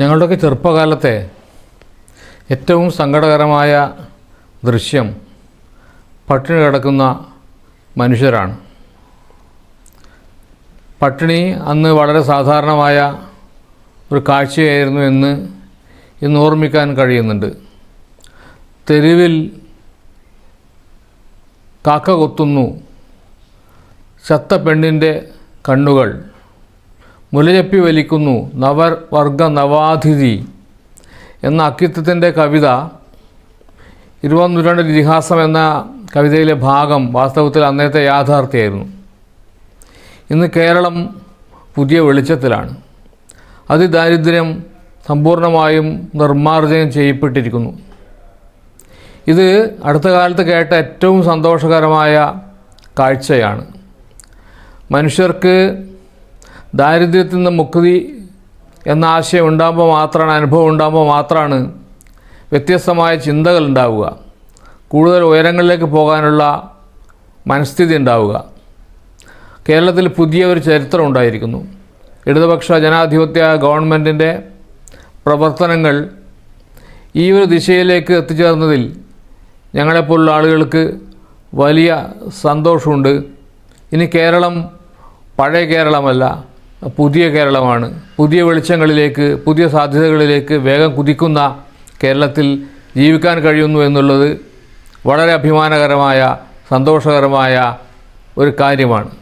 ഞങ്ങളുടെയൊക്കെ ചെറുപ്പകാലത്തെ ഏറ്റവും സങ്കടകരമായ ദൃശ്യം പട്ടിണി കിടക്കുന്ന മനുഷ്യരാണ്. പട്ടിണി അന്ന് വളരെ സാധാരണമായ ഒരു കാഴ്ചയായിരുന്നു എന്ന് ഇന്ന് ഓർമ്മിക്കാൻ കഴിയുന്നുണ്ട്. തെരുവിൽ കാക്ക കൊത്തുന്നു. ചത്ത പെണ്ണിന്റെ കണ്ണുകൾ. മുലയപ്പി വലിക്കുന്നു. നവർ വർഗ നവാതിഥി എന്ന അക്കിത്തത്തിന്റെ കവിത ഇരുപതാം ഇതിഹാസം എന്ന കവിതയിലെ ഭാഗം വാസ്തവത്തിൽ അന്നത്തെ യാഥാർത്ഥ്യമായിരുന്നു. ഇന്ന് കേരളം പുതിയ വെളിച്ചത്തിലാണ്. അതിദാരിദ്ര്യം സമ്പൂർണമായും നിർമ്മാർജനം ചെയ്യപ്പെട്ടിരിക്കുന്നു. ഇത് അടുത്ത കാലത്ത് കേട്ട ഏറ്റവും സന്തോഷകരമായ കാഴ്ചയാണ്. മനുഷ്യർക്ക് ദാരിദ്ര്യത്തിൽ നിന്ന് മുക്തി എന്ന ആശയം ഉണ്ടാകുമ്പോൾ മാത്രമാണ് അനുഭവം ഉണ്ടാകുമ്പോൾ മാത്രമാണ് വ്യത്യസ്തമായ ചിന്തകൾ ഉണ്ടാവുക. കൂടുതൽ ഉയരങ്ങളിലേക്ക് പോകാനുള്ള മനസ്ഥിതി ഉണ്ടാവുക. കേരളത്തിൽ പുതിയ ഒരു ചരിത്രം ഉണ്ടായിരിക്കുന്നു. ഇടതുപക്ഷ ജനാധിപത്യ ഗവൺമെന്റിന്റെ പ്രവർത്തനങ്ങൾ ഈ ഒരു ദിശയിലേക്ക് എത്തിച്ചേർന്നതിൽ ഞങ്ങളെപ്പോലുള്ള ആളുകൾക്ക് വലിയ സന്തോഷമുണ്ട്. ഇനി കേരളം പഴയ കേരളമല്ല. പുതിയ കേരളമാണ്. പുതിയ വെളിച്ചങ്ങളിലേക്ക് പുതിയ സാധ്യതകളിലേക്ക് വേഗം കുതിക്കുന്ന കേരളത്തിൽ ജീവിക്കാൻ കഴിയുന്നു എന്നുള്ളത് വളരെ അഭിമാനകരമായ സന്തോഷകരമായ ഒരു കാര്യമാണ്.